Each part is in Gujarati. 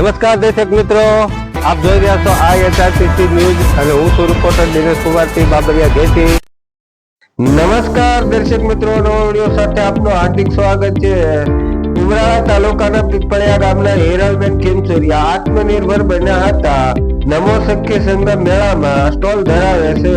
નમસ્કાર દર્શક મિત્રો, આપ જોઈ રહ્યા છો આ એચઆરટીસી ન્યૂઝ અને હું છું રિપોર્ટર દિનેશ કુમારસિંહ બાબરિયા. ઘેટી નમસ્કાર દર્શક મિત્રો, નવો સાથે આપનું હાર્દિક સ્વાગત છે. ઉમરાળા તાલુકાના પીપળિયા ગામના હેરલબેન ખીમચુરિયા આત્મનિર્ભર બન્યા હતા. નમો શક્ય સંગમ મેળામાં સ્ટોલ ધરાવે છે.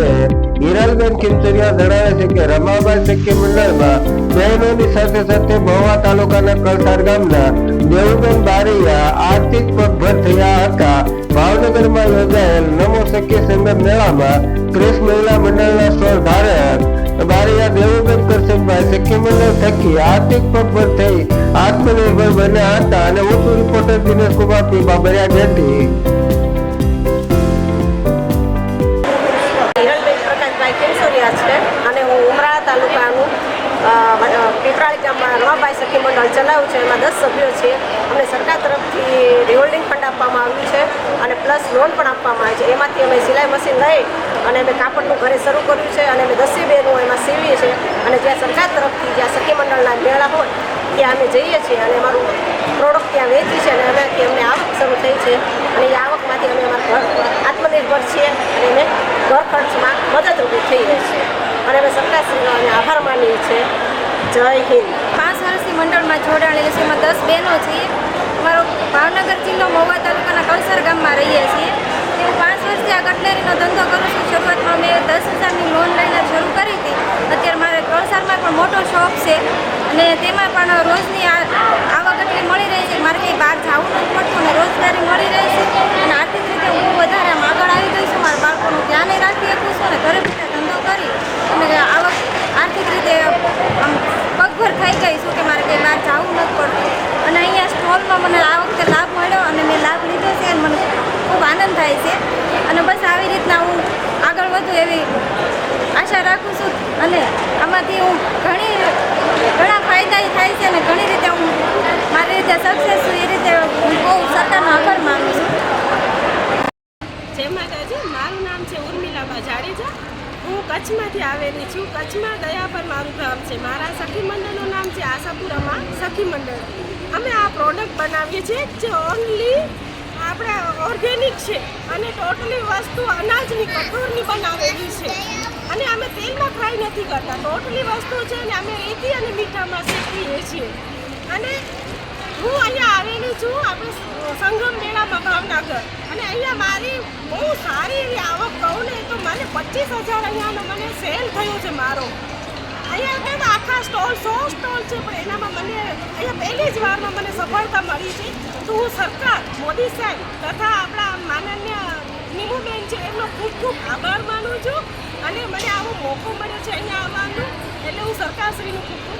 હિરલબેન ખીમચુરિયા જણાવે છે કે રમાબાઈ સખી મંડળમાં બહેનોની સાથે સાથે મહુવા તાલુકાના કલસાર ગામના દેવુબેન બારૈયા આર્થિક પગભર થયા હતા. ભાવનગરમાં યોજાયેલ નમો સખી સંગમ મેળામાં ત્રીસ મહિલા મંડળના સ્વર ધારક બારૈયા દેવુબેન કરશનભાઈ સખી મંડળ થકી આર્થિક પગભર થઈ આત્મનિર્ભર બન્યા હતા અને ઉચ્ચ રિપોર્ટર દિનેશ કુમાર બાબરિયા ઘેટી ચલાવું છું. એમાં દસ સભ્યો છે. અમને સરકાર તરફથી રિવોલ્ડિંગ ફંડ આપવામાં આવ્યું છે અને પ્લસ લોન પણ આપવામાં આવી છે. એમાંથી અમે સિલાઈ મશીન લઈ અને અમે કાપડનું ઘરે શરૂ કર્યું છે અને અમે દસે બહેનો એમાં સીવીએ છીએ. અને જ્યાં સરકાર તરફથી જ્યાં સખી મંડળના મેળા હોય, ત્યાં અમે જઈએ છીએ અને અમારું પ્રોડક્ટ ત્યાં વેચી છે અને એમાંથી અમને આવક શરૂ થઈ છે. અને એ આવકમાંથી અમે અમારા ઘર આત્મનિર્ભર છીએ અને અમે ઘર ખર્ચમાં મદદરૂપ થઈ રહી છીએ. અને અમે સરકારશ્રીનો અમે આભાર માનીએ છીએ. જય હિન્દ. પાંચ મંડળમાં જોડાણેલું છે એમાં દસ બહેનો છીએ. અમારો ભાવનગર જિલ્લો મહુવા તાલુકાના કળસર ગામમાં રહીએ છીએ. હું પાંચ વર્ષથી આ કટલેરીનો ધંધો કરું છું. શરૂઆતમાં મેં દસ હજારની લોન લઈને શરૂ કરી હતી. અત્યારે મારે કળસરમાં પણ મોટો શોખ છે. અને તેમાં પણ રોજની આવક એટલી મળી રહી છે મારે કંઈ બહાર જવું નથી પડતું અને રોજગારી મળી રહી છે. અને આર્થિક રીતે હું વધારે આગળ આવી ગઈ છું. મારા બાળકોનું ધ્યાન રાખી શકું છું અને ઘરે બેઠા ધંધો કરી અને આવક આર્થિક રીતે આમ પગભર થઈ ગઈ છું કે મારે કંઈ બહાર જવું નથી પડતું અને અહીંયા સ્ટોલમાં મને આ વખતે લાભ મળ્યો અને મેં લાભ લીધો છે અને મને ખૂબ આનંદ થાય છે અને બસ આવી રીતના હું આગળ વધું એવી આશા રાખું છું. અને આમાંથી હું ઘણી, ઘણા ફાયદા થાય છે અને ઘણી રીતે હું મારી રીતે સક્સેસ છું, એ રીતે હું બહુ સરકારનો આભાર માનું છું. જય માતાજી, મારું નામ છે ઉર્મિલાબા જાડેજા. હું કચ્છમાંથી આવેલી છું. કચ્છમાં દયા પર મારું ગામ છે. મારા સખી મંડળનું નામ છે આશાપુરામાં સખી મંડળ અમે આ પ્રોડક્ટ બનાવીએ છીએ જે ઓનલી આપણા ઓર્ગેનિક છે અને ટોટલી વસ્તુ અનાજની કઠોળની બનાવેલી છે. અને અમે તેલમાં ફ્રાય નથી કરતા. ટોટલી વસ્તુ છે ને અમે રેતી અને મીઠામાં શેકીએ છીએ. અને હું અહીંયા આવેલી છું, આપણે સંગમ મેળામાં ભાવનગર અને અહીંયા મારી બહુ સારી એવી આવક કહું ને, તો મને પચીસ હજાર અહીંયાનો મને સેલ થયો છે મારો. અહીંયા તો આખા સ્ટોલ, સો સ્ટોલ છે, પણ એનામાં મને અહીંયા પહેલી જ વારમાં મને સફળતા મળી છે. તો હું સરકાર, મોદી સાહેબ તથા આપણા માનન્ય નીમુબેન છે, એમનો ખૂબ ખૂબ આભાર માનું છું. અને મને આવો મોકો મળ્યો છે અહીંયા આવવાનું એટલે હું સરકારશ્રીનું ખૂબ